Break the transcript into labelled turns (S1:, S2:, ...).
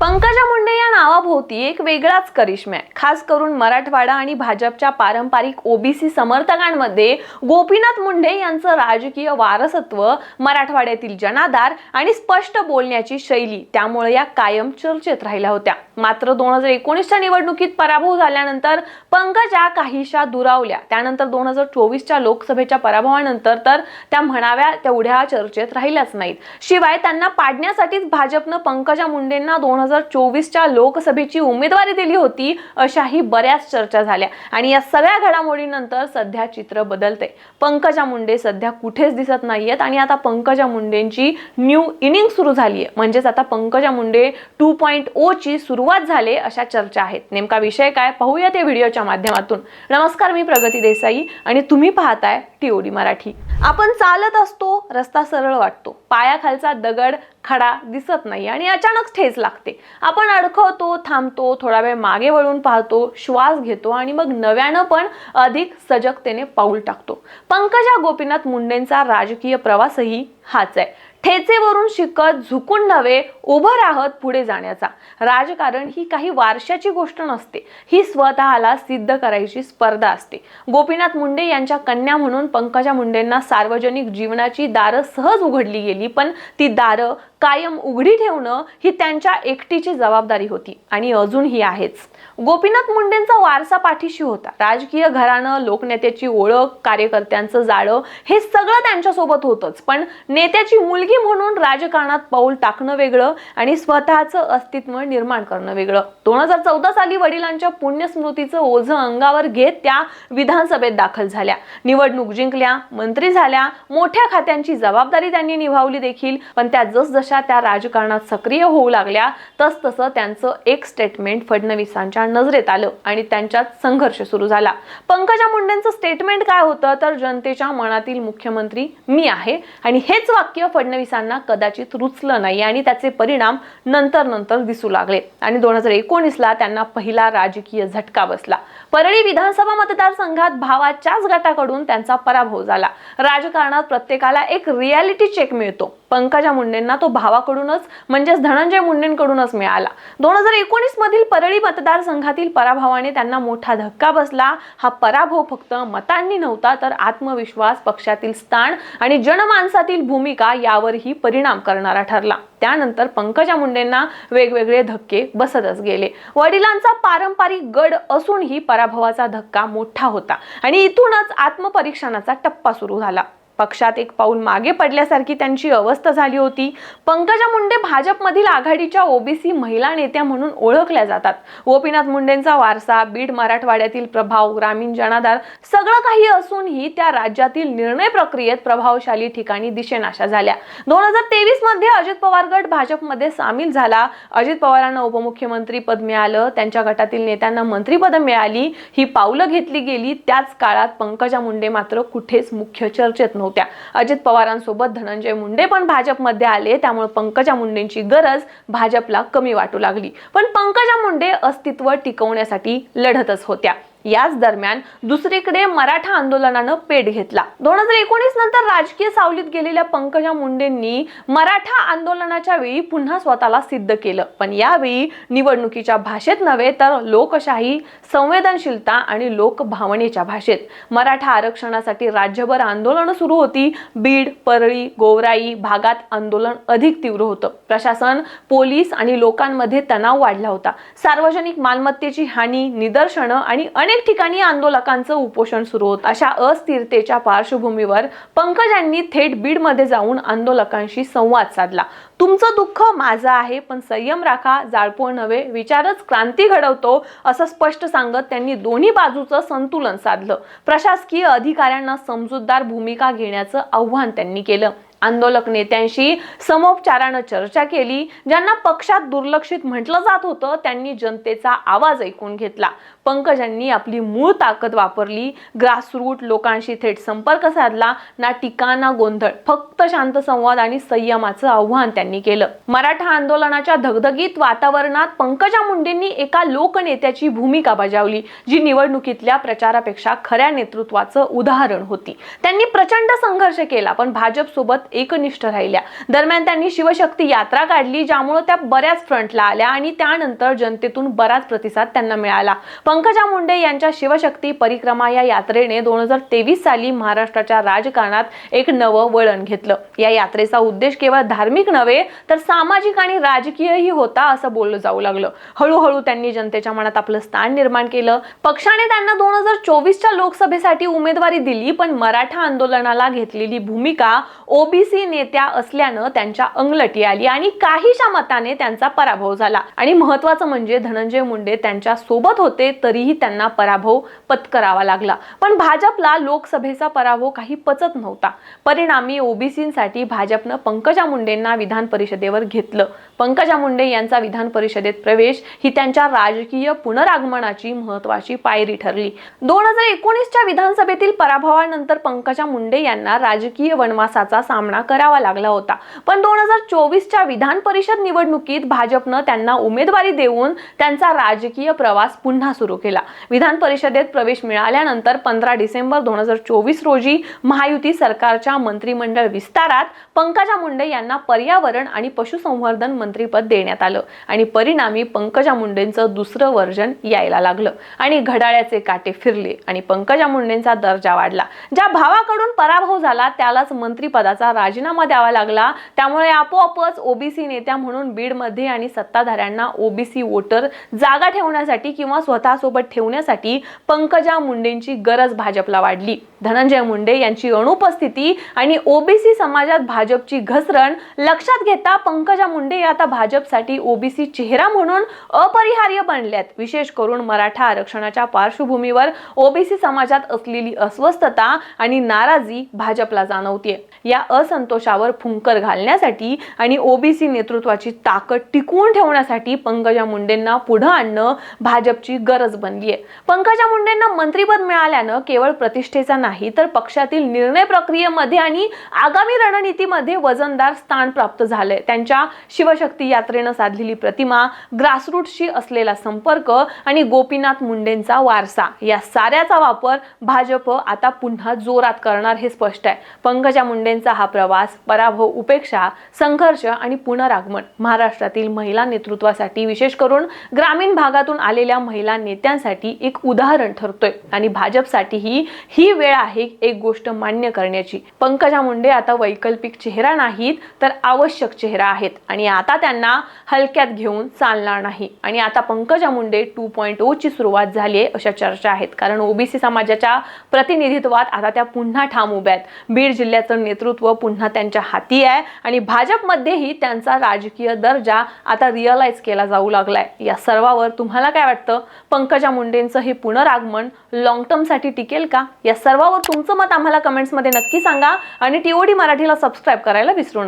S1: पंकजा मुंडे या नावाभोवती एक वेगळाच करिश्मा आहे खास करून मराठवाडा आणि भाजपच्या पारंपरिक ओबीसी समर्थकांमध्ये गोपीनाथ मुंडे यांचं राजकीय वारसत्व मराठवाड्यातील जनाधार आणि स्पष्ट बोलण्याची शैली त्यामुळे या कायम चर्चेत राहिल्या होत्या. मात्र दोन हजार एकोणीसच्या निवडणुकीत पराभव झाल्यानंतर पंकजा काहीशा दुरावल्या. त्यानंतर दोन हजार चोवीसच्या लोकसभेच्या पराभवानंतर तर त्या म्हणाव्या तेवढ्या चर्चेत राहिल्याच नाहीत. शिवाय त्यांना पाडण्यासाठीच भाजपनं पंकजा मुंडेंना दोन हजार चोवीसच्या लोकसभेची उमेदवारी दिली होती अशाही बऱ्याच चर्चा झाल्या. आणि या सगळ्या घडामोडीनंतर सध्या चित्र बदलते पंकजा मुंडे सध्या कुठेच दिसत नाहीयेत आणि आता पंकजा मुंडेंची न्यू इनिंग सुरू झाली आहे म्हणजेच आता Pankaja Munde two point O ची सुरुवात झाली अशा चर्चा आहेत. नेमका विषय काय पाहूयात या व्हिडिओच्या माध्यमातून. नमस्कार मी प्रगती देसाई आणि तुम्ही पाहताय टीओडी मराठी. आपण चालत असतो रस्ता सरळ वाटतो. पायाखालचा दगड खडा दिसत नाही आणि अचानक ठेच लागते. आपण अडखवतो थांबतो थोडा वेळ मागे वळून पाहतो श्वास घेतो आणि मग नव्यानं पण अधिक सजगतेने पाऊल टाकतो. पंकजा गोपीनाथ मुंडेंचा राजकीय प्रवासही हाच आहे. ठेचेवरून शिकत झुकून नव्हे उभं राहत पुढे जाण्याचा. राजकारण ही काही वारशाची गोष्ट नसते. ही स्वतःला सिद्ध करायची स्पर्धा असते. गोपीनाथ मुंडे यांच्या कन्या म्हणून पंकजा मुंडेंना सार्वजनिक जीवनाची दारं सहज उघडली गेली पण ती दारं कायम उघडी ठेवणं ही त्यांच्या एकटीची जबाबदारी होती आणि अजूनही आहेच. गोपीनाथ मुंडेंचा वारसा पाठीशी होता. राजकीय घराणं लोकनेत्याची ओळख कार्यकर्त्यांचं जाळं हे सगळं त्यांच्यासोबत होतंच. पण नेत्याची मुलगी म्हणून राजकारणात पाऊल टाकणं वेगळं आणि स्वतःचं अस्तित्व निर्माण करणं वेगळं. दोन हजार चौदा साली वडिलांच्या पुण्यस्मृतीचं ओझं अंगावर घेत त्या विधानसभेत दाखल झाल्या. निवडणूक जिंकल्या मंत्री झाल्या मोठ्या खात्यांची जबाबदारी त्यांनी निभावली देखील पण त्या जसजशा त्या राजकारणात सक्रिय होऊ लागल्या तसतसं त्यांचं एक स्टेटमेंट फडणवीसांच्या नजरेत आलं आणि त्यांच्यात संघर्ष सुरू झाला. पंकजा मुंडेंचं स्टेटमेंट काय होतं? तर जनतेच्या मनातील मुख्यमंत्री मी आहे आणि हेच वाक्य फडणवीसांना कदाचित रुचलं नाही आणि त्याचे परिणाम नंतर नंतर दिसू लागले. आणि दोन हजार एकोणीसला त्यांना पहिला राजकीय झटका बसला. परळी विधानसभा मतदारसंघात भावाच्याच गटाकडून त्यांचा पराभव झाला. राजकारणात प्रत्येकाला एक रियालिटी चेक मिळतो. पंकजा मुंडेंना तो भावाकडूनच म्हणजेच धनंजय मुंडेंकडूनच मिळाला. दोन हजार एकोणीस मधील परळी मतदारसंघातील पराभवाने त्यांना मोठा धक्का बसला. हा पराभव फक्त मतांनी नव्हता तर आत्मविश्वास पक्षातील स्थान आणि जनमानसातील भूमिका यावरही परिणाम करणारा ठरला. त्यानंतर पंकजा मुंडेंना वेगवेगळे धक्के बसतच गेले. वडिलांचा पारंपरिक गड असूनही पराभवाचा धक्का मोठा होता आणि इथूनच आत्मपरीक्षणाचा टप्पा सुरू झाला. पक्षात एक पाऊल मागे पडल्यासारखी त्यांची अवस्था झाली होती. पंकजा मुंडे भाजपमधील आघाडीच्या ओबीसी महिला नेत्या म्हणून ओळखल्या जातात. गोपीनाथ मुंडेंचा वारसा बीड मराठवाड्यातील प्रभाव ग्रामीण जनाधार सगळं काही असूनही त्या राज्यातील निर्णय प्रक्रियेत प्रभावशाली ठिकाणी दिशेनाशा झाल्या. दोन हजार तेवीसमध्ये अजित पवार गट भाजपमध्ये सामील झाला. अजित पवारांना उपमुख्यमंत्री पद मिळालं. त्यांच्या गटातील नेत्यांना मंत्रीपद मिळाली. ही पावलं घेतली गेली. त्याच काळात पंकजा मुंडे मात्र कुठेच मुख्य चर्चेत नव्हत्या. अजित पवारांसोबत धनंजय मुंडे पण भाजपमध्ये आले त्यामुळे पंकजा मुंडेंची गरज भाजपला कमी वाटू लागली. पण पंकजा मुंडे अस्तित्व टिकवण्यासाठी लढतच होत्या. याच दरम्यान दुसरीकडे मराठा आंदोलनानं पेट घेतला. दोन हजार एकोणीस नंतर राजकीय सावलीत गेलेल्या पंकजा मुंडेंनी मराठा आंदोलनाच्या वेळी पुन्हा स्वतःला सिद्ध केलं. पण यावेळी निवडणुकीच्या भाषेत नव्हे तर लोकशाही संवेदनशीलता आणि लोकभावनेच्या भाषेत. मराठा आरक्षणासाठी राज्यभर आंदोलनं सुरू होती. बीड परळी गोवराई भागात आंदोलन अधिक तीव्र होतं. प्रशासन पोलीस आणि लोकांमध्ये तणाव वाढला होता. सार्वजनिक मालमत्तेची हानी निदर्शनं आणि अनेक ठिकाणी आंदोलकांचं उपोषण सुरू होत. अशा अस्थिरतेच्या पार्श्वभूमीवर पंकजांनी थेट बीडमध्ये जाऊन आंदोलकांशी संवाद साधला. तुमचं दुःख माझं आहे पण संयम राखा जाळपोळ नव्हे विचारच क्रांती घडवतो असं स्पष्ट सांगत त्यांनी दोन्ही बाजूचं संतुलन साधलं. प्रशासकीय अधिकाऱ्यांना समजूतदार भूमिका घेण्याचं आव्हान त्यांनी केलं. आंदोलक नेत्यांशी समोपचारानं चर्चा केली ज्यांना पक्षात दुर्लक्षित म्हटलं जात होतं त्यांनी जनतेचा आवाज ऐकून घेतला. पंकजांनी आपली मूळ ताकद वापरली ग्रासरूट लोकांशी थेट संपर्क साधला ना टीका ना गोंधळ फक्त शांत संवाद आणि संयमाचं आव्हान त्यांनी केलं. मराठा आंदोलनाच्या धगधगीत वातावरणात पंकजा मुंडेंनी एका लोकनेत्याची भूमिका बजावली जी निवडणुकीतल्या प्रचारापेक्षा खऱ्या नेतृत्वाचं उदाहरण होती. त्यांनी प्रचंड संघर्ष केला पण भाजप सोबत एकनिष्ठ राहिल्या. दरम्यान त्यांनी शिवशक्ती यात्रा काढली ज्यामुळे त्या बऱ्याच फ्रंटला आल्या आणि त्यानंतर जनतेतून बराच प्रतिसाद त्यांना मिळाला. पंकजा मुंडे यांच्या शिवशक्ती परिक्रमा या यात्रेने दोन हजार तेवीस साली महाराष्ट्राच्या राजकारणात एक नवं वळण घेतलं. या यात्रेचा उद्देश केवळ धार्मिक नव्हे तर सामाजिक आणि राजकीयही होता असं बोललं जाऊ लागलं. हळूहळू त्यांनी जनतेच्या मनात आपलं स्थान निर्माण केलं. पक्षाने त्यांना दोन हजार चोवीसच्या लोकसभेसाठी उमेदवारी दिली पण मराठा आंदोलनाला घेतलेली भूमिका ओबीसी नेत्या असल्यानं त्यांच्या अंगलटी आली आणि काहीशा मताने त्यांचा पराभव झाला. आणि महत्वाचं म्हणजे धनंजय मुंडे त्यांच्यासोबत होते तरीही त्यांना पराभव पत्करावा लागला. पण भाजपला लोकसभेचा पराभव काही पचत नव्हता. परिणामी ओबीसीसाठी भाजपनं पंकजा मुंडेंना विधान परिषदेवर घेतलं. पंकजा मुंडे यांचा विधान परिषदेत प्रवेश ही त्यांच्या राजकीय पुनरागमनाची महत्वाची पायरी ठरली. दोन हजार एकोणीसच्या विधानसभेतील पराभवानंतर पंकजा मुंडे यांना राजकीय वनवासाचा सामना करावा लागला होता. पण दोन हजार चोवीसच्या विधान परिषद निवडणुकीत भाजपनं त्यांना उमेदवारी देऊन त्यांचा राजकीय प्रवास पुन्हा सुरू केला. विधान परिषदेत प्रवेश मिळाल्यानंतर पंधरा डिसेंबर दोन हजार चोवीस रोजी महायुती सरकारच्या मंत्रिमंडळ विस्तारात पंकजा मुंडे यांना पर्यावरण आणि पशुसंवर्धन मंत्रीपद देण्यात आलं आणि परिणामी पंकजा मुंडेंचं दुसरं वर्जन यायला लागलं. आणि घड्याळ्याचे काटे फिरले आणि पंकजा मुंडेंचा दर्जा वाढला. ज्या भावाकडून पराभव झाला त्यालाच मंत्रीपदाचा राजीनामा द्यावा लागला. त्यामुळे आपोआपच ओबीसी नेत्या म्हणून बीडमध्ये आणि सत्ताधाऱ्यांना ओबीसी वोटर जागा ठेवण्यासाठी किंवा स्वतःसोबत ठेवण्यासाठी पंकजा मुंडेंची गरज भाजपला वाढली. धनंजय मुंडे यांची अनुपस्थिती आणि ओबीसी समाजात भाजपची घसरण लक्षात घेता पंकजा मुंडे या आता भाजपसाठी ओबीसी चेहरा म्हणून अपरिहार्य बनल्यात. विशेष करून मराठा आरक्षणाच्या पार्श्वभूमीवर ओबीसी समाजात असलेली अस्वस्थता आणि नाराजी भाजपला जाणवतीये. या असंतोषावर फुंकर घालण्यासाठी आणि ओबीसी नेतृत्वाची ताकद टिकवून ठेवण्यासाठी पंकजा मुंडेंना पुढं आणणं भाजपची गरज बनली आहे पंकजा मुंडेंना मंत्रीपद मिळाल्यानं केवळ प्रतिष्ठेचा नाही तर पक्षातील निर्णय प्रक्रियेमध्ये आणि आगामी रणनीतीमध्ये वजनदार स्थान प्राप्त झालंय. त्यांच्या शिवशक्ती यात्रेनं साधलेली प्रतिमा ग्रासरूटशी असलेला संपर्क आणि गोपीनाथ मुंडेंचा वारसा. या साऱ्याचा वापर भाजप आता पुन्हा जोरात करणार हे स्पष्ट आहे. पंकजा मुंडेंचा हा प्रवास पराभव उपेक्षा संघर्ष आणि पुनरागमन महाराष्ट्रातील महिला नेतृत्वासाठी विशेष करून ग्रामीण भागातून आलेल्या महिला नेत्यांसाठी एक उदाहरण ठरतोय. आणि भाजपसाठीही ही वेळ आहे एक गोष्ट मान्य करण्याची. पंकजा मुंडे आता वैकल्पिक चेहरा नाहीत तर आवश्यक चेहरा आहेत. आणि आता त्यांना हलक्यात घेऊन चालणार नाही. आणि आता Pankaja Munde two point oh ची सुरुवात झाली आहे अशा चर्चा आहेत. कारण ओबीसी समाजाच्या प्रतिनिधित्वात आता त्या पुन्हा ठाम उभ्या आहेत. बीड जिल्ह्याचं नेतृत्व पुन्हा त्यांच्या हाती आहे. आणि भाजपमध्येही त्यांचा राजकीय दर्जा आता रिअलाइज केला जाऊ लागलाय. या सर्वावर तुम्हाला काय वाटतं? पंकजा मुंडेंचं हे पुनरागमन लॉंग टर्मसाठी टिकेल का? या सर्वावर तुमचं मत आम्हाला कमेंट्समध्ये नक्की सांगा. आणि टीओडी मराठीला सबस्क्राईब करायला विसरू नका.